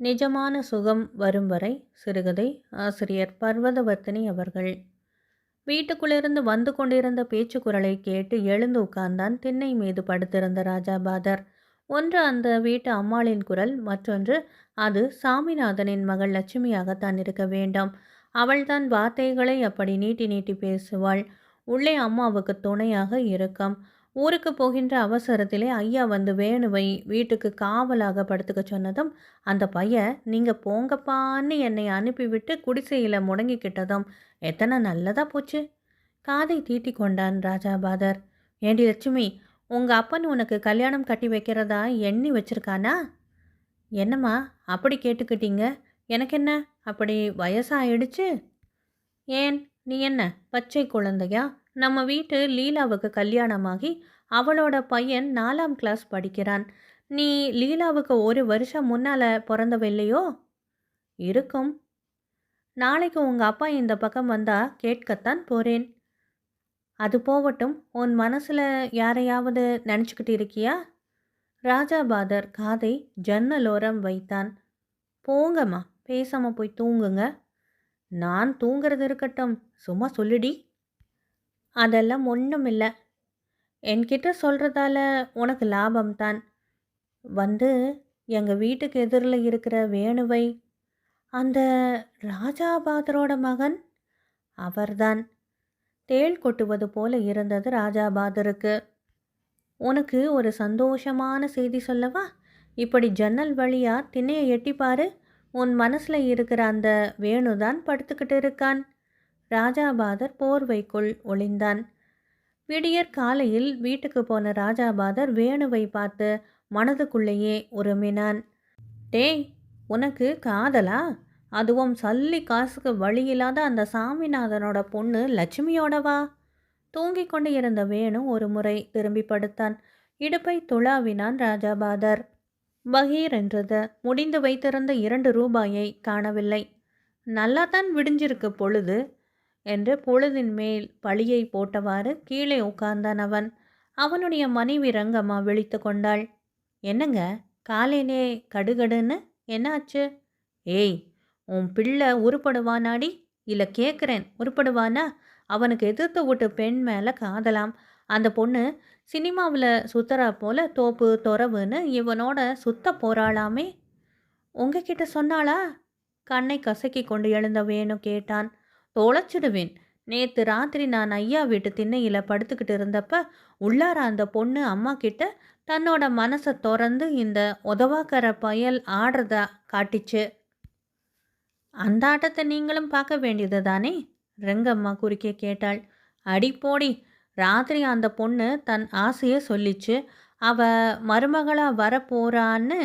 நிஜமான சுகம் வரும் வரை சிறுகதை ஆசிரியர் பர்வதவர்த்தினி அவர்கள். வீட்டுக்குள்ளிருந்து வந்து கொண்டிருந்த பேச்சு குரலை கேட்டு எழுந்து உட்கார்ந்தான் திண்ணை மீது படுத்திருந்த ராஜாபாதர். ஒன்று அந்த வீட்டு அம்மாளின் குரல் மற்றொன்று அது சாமிநாதனின் மகள் லட்சுமியாகத்தான் இருக்க வேண்டும். அவள்தான் வார்த்தைகளை அப்படி நீட்டி நீட்டி பேசுவாள். உள்ளே அம்மாவுக்கு துணையாக இருக்கும். ஊருக்கு போகின்ற அவசரத்திலே ஐயா வந்து வேணுவை வீட்டுக்கு காவலாக படுத்துக்க சொன்னதும் அந்த பையன் நீங்கள் போங்கப்பான்னு என்னை அனுப்பிவிட்டு குடிசையில் முடங்கிக்கிட்டதும் எத்தனை நல்லதாக போச்சு? காதை தீட்டி கொண்டான் ராஜாபாதர். ஏண்டி லட்சுமி உங்கள் அப்பன் உனக்கு கல்யாணம் கட்டி வைக்கிறதா எண்ணி வச்சிருக்கானா? என்னம்மா அப்படி கேட்டுக்கிட்டீங்க. எனக்கு என்ன அப்படி வயசாயிடுச்சு? ஏன்? நீ என்ன? பச்சை குழந்தையா? நம்ம வீட்டு லீலாவுக்கு கல்யாணமாகி அவளோட பையன் நாலாம் கிளாஸ் படிக்கிறான். நீ லீலாவுக்கு ஒரு வருஷம் முன்னால் பிறந்தவில்லையோ? இருக்கும். நாளைக்கு உங்கள் அப்பா இந்த பக்கம் வந்தால் கேட்கத்தான் போகிறேன் அது போகட்டும். உன் மனசில் யாரையாவது நினச்சிக்கிட்டு இருக்கியா? ராஜாபாதர் காதை ஜன்னலோரம் வைத்தான். போங்கம்மா பேசாமல் போய் தூங்குங்க. நான் தூங்குறது இருக்கட்டும். சும்மா சொல்லுடி. அதெல்லாம் ஒன்றும் இல்லை. என்கிட்ட சொல்கிறதால உனக்கு லாபம்தான் வந்து எங்கள் வீட்டுக்கு எதிரில் இருக்கிற வேணுவை அந்த ராஜாபாதரோட மகன் அவர்தான். தேள் கொட்டுவது போல இருந்தது ராஜாபாதருக்கு. உனக்கு ஒரு சந்தோஷமான செய்தி சொல்லவா? இப்படி ஜன்னல் வழியாக திண்ணையை எட்டிப்பாரு உன் மனசில் இருக்கிற அந்த வேணுதான் படுத்துக்கிட்டு இருக்கான். ராஜாபாதர் போர்வைக்குள் ஒளிந்தான். விடியற் காலையில் வீட்டுக்கு போன ராஜாபாதர் வேணுவை பார்த்து மனதுக்குள்ளேயே உருமினான். டேய் உனக்கு காதலா? அதுவும் சல்லி காசுக்கு வழியில்லாத அந்த சாமிநாதனோட பொண்ணு லட்சுமியோடவா தூங்கிக் கொண்டு இருந்த வேணு ஒரு முறை திரும்பி படுத்தான். இடுப்பை துளாவினான் ராஜாபாதர். பகீர் என்றது முடிந்து வைத்திருந்த இரண்டு ரூபாயை காணவில்லை. நல்லாத்தான் விடிஞ்சிருக்கு பொழுது. என்று பொழுதின் மேல் பழியை போட்டவாறு கீழே உட்கார்ந்தான் அவன். அவனுடைய மனைவி ரங்கம்மா விழித்து கொண்டாள். என்னங்க? காலையிலே கடுகடுன்னு? என்னாச்சு? ஏய் உன் பிள்ளை உருப்படுவானாடி? இல்லை கேட்குறேன் உருப்படுவானா? அவனுக்கு எதிர்த்து விட்டு பெண் மேலே காதலாம். அந்த பொண்ணு சினிமாவில் சுத்தரா போல தோப்பு தொரவுன்னு இவனோட சுத்த போகிறாளாமே உங்ககிட்ட சொன்னாளா? கண்ணை கசக்கி கொண்டு எழுந்த வேணும் கேட்டான். தொலைச்சிடுவேன். நேற்று ராத்திரி நான் ஐயா வீட்டு திண்ணையில் படுத்துக்கிட்டு இருந்தப்ப உள்ளார அந்த பொண்ணு அம்மா கிட்ட தன்னோட மனசை திறந்து இந்த உதவாக்கர பயல் ஆடுறத காட்டிச்சு. அந்த ஆட்டத்தை நீங்களும் பார்க்க வேண்டியது தானே ரெங்கம்மா குறுக்கே கேட்டாள். அடி போடி ராத்திரி அந்த பொண்ணு தன் ஆசையை சொல்லிச்சு. அவ மருமகளாக வரப்போறான்னு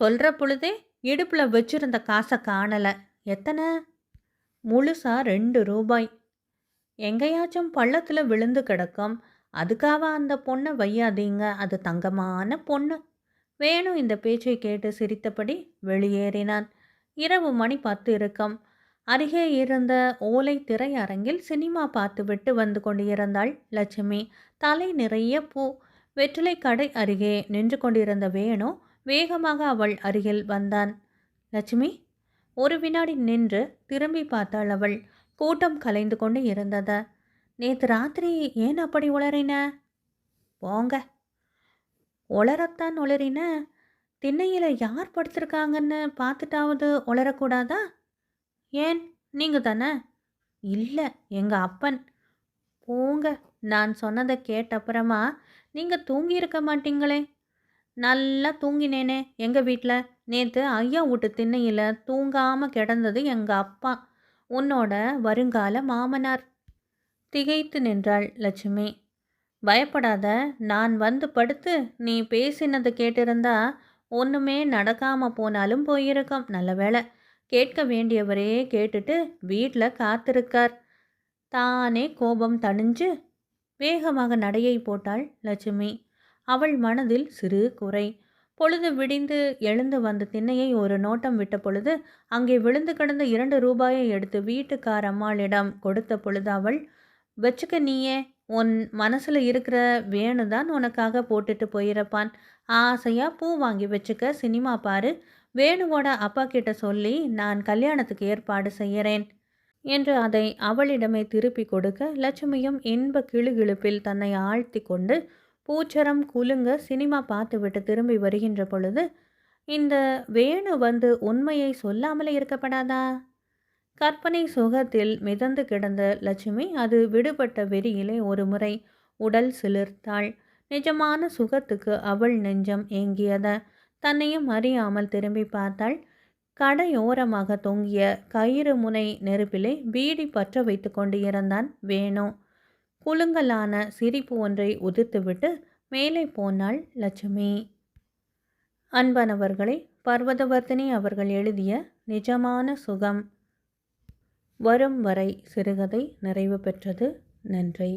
சொல்கிற பொழுதே இடுப்பில் வச்சிருந்த காசை காணலை. எத்தனை? முழுசா ரெண்டு ரூபாய். எங்கேயாச்சும் பள்ளத்தில் விழுந்து கிடக்கும். அதுக்காக அந்த பொண்ணை வையாதீங்க. அது தங்கமான பொண்ணு. வேணும் இந்த பேச்சை கேட்டு சிரித்தபடி வெளியேறினான். இரவு மணி பத்து இருக்கும். அருகே இருந்த ஓலை திரையரங்கில் சினிமா பார்த்துவிட்டு வந்து கொண்டிருந்தாள் லட்சுமி. தலை நிறைய பூ. வெற்றிலை கடை அருகே நின்று கொண்டிருந்த வேணு வேகமாக அவள் அருகில் வந்தான். லட்சுமி ஒரு வினாடி நின்று திரும்பி பார்த்தாள் அவள். கூட்டம் கலைந்து கொண்டு இருந்தத. நேற்று ராத்திரி ஏன் அப்படி உளறின? போங்க. உளரத்தான் உளறின. திண்ணையில் யார் படுத்திருக்காங்கன்னு பார்த்துட்டாவது உளரக்கூடாதா ஏன்? நீங்கள் தானே? இல்லை எங்கள் அப்பன். போங்க. நான் சொன்னதை கேட்ட அப்புறமா நீங்கள் தூங்கியிருக்க மாட்டீங்களே. நல்லா தூங்கினேனே எங்கள் வீட்டில் நேற்று ஐயா வீட்டு திண்ணையில் தூங்காமல் கிடந்தது எங்கள் அப்பா. உன்னோட வருங்கால மாமனார். திகைத்து நின்றாள் லட்சுமி. பயப்படாத நான் வந்து படுத்து நீ பேசினது கேட்டிருந்தா ஒன்றுமே நடக்காமல் போனாலும் போயிருக்கோம். நல்ல வேலை கேட்க வேண்டியவரே கேட்டுட்டு வீட்டில் காத்திருக்கார். தானே கோபம் தணிஞ்சு வேகமாக நடையை போட்டாள் லட்சுமி. அவள் மனதில் சிறு குறை. பொழுது விடிந்து எழுந்து வந்த திண்ணையை ஒரு நோட்டம் விட்ட பொழுது அங்கே விழுந்து கிடந்த இரண்டு ரூபாயை எடுத்து வீட்டுக்கார் அம்மாளிடம் கொடுத்த பொழுது அவள் வச்சுக்க நீயே உன் மனசில் இருக்கிற வேணுதான் உனக்காக போட்டுட்டு போயிருப்பான். ஆசையாக பூ வாங்கி வச்சுக்க சினிமா பாரு. வேணுவோட அப்பா கிட்ட சொல்லி நான் கல்யாணத்துக்கு ஏற்பாடு செய்கிறேன் என்று அதை அவளிடமே திருப்பி கொடுக்க லட்சுமியும் இன்ப கிளுகிழுப்பில் தன்னை ஆழ்த்தி கொண்டு பூச்சரம் குலுங்க சினிமா பார்த்துவிட்டு திரும்பி வருகின்ற பொழுது இந்த வேணு வந்து உண்மையை சொல்லாமலே இருக்கப்படாதா? கற்பனை சுகத்தில் மிதந்து கிடந்த லட்சுமி அது விடுபட்ட வெறியிலே ஒரு முறை உடல் சிலிர்த்தாள். நிஜமான சுகத்துக்கு அவள் நெஞ்சம் ஏங்கியத தன்னையும் அறியாமல் திரும்பி பார்த்தாள். கடையோரமாக தொங்கிய கயிறு முனை நெருப்பிலே பீடி பற்ற வைத்து கொண்டு இருந்தான் வேணு. புழுங்கலான சிரிப்பு ஒன்றை உதிர்த்துவிட்டு மேலே போனாள் லட்சுமி! அன்பானவர்களை பர்வதவர்த்தினி அவர்கள் எழுதிய நிஜமான சுகம் வரும் வரை சிறுகதை நிறைவு பெற்றது. நன்றி.